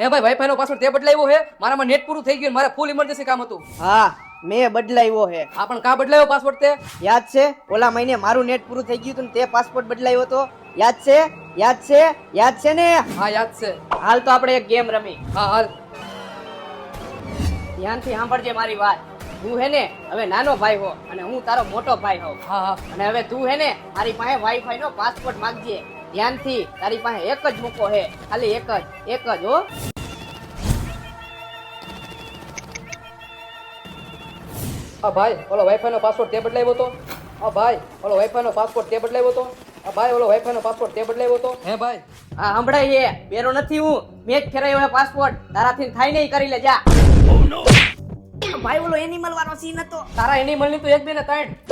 હે ભાઈ વાઈફાઈ નો પાસવર્ડ તે બદલાવ્યો હે મારામાં નેટ પૂરું થઈ ગયું મારે ફૂલ ઇમરજન્સી કામ હતું. હા મેં બદલાવ્યો હે. આ પણ કા બદલાયો પાસવર્ડ તે? યાદ છે? ઓલા મહિને મારું નેટ પૂરું થઈ ગયું હતું ને તે પાસપોર્ટ બદલાવ્યો હતો. યાદ છે? યાદ છે? યાદ છે ને? હા યાદ છે. હાલ તો આપણે એક ગેમ રમી. હા હાલ. ધ્યાનથી સાંભળજે મારી વાત. તું હે ને હવે નાનો ભાઈ હો અને હું તારો મોટો ભાઈ હા અને હવે તું હે ને મારી પાસે વાઈફાઈ નો પાસપોર્ટ માંગજે. ધ્યાનથી તારી પાસે એક જ મૂકો હે. ખાલી એક જ એક જ હો. આ ભાઈ ઓલો વાઈફાઈ નો પાસવર્ડ તે બદલાવ્યો તો? આ ભાઈ ઓલો વાઈફાઈ નો પાસવર્ડ તે બદલાવ્યો તો? આ ભાઈ ઓલો વાઈફાઈ નો પાસવર્ડ તે બદલાવ્યો તો? હે ભાઈ. આ સંભળાય હે બેરો નથી હું. મેં જ ફેરાયો હે પાસપોર્ટ તારાથી થાય નહીં કરી લે જા ભાઈ ઓલો એનિમલ વાળો સીન હતો. તારા એની ની તો એક બે ને ત્રણ.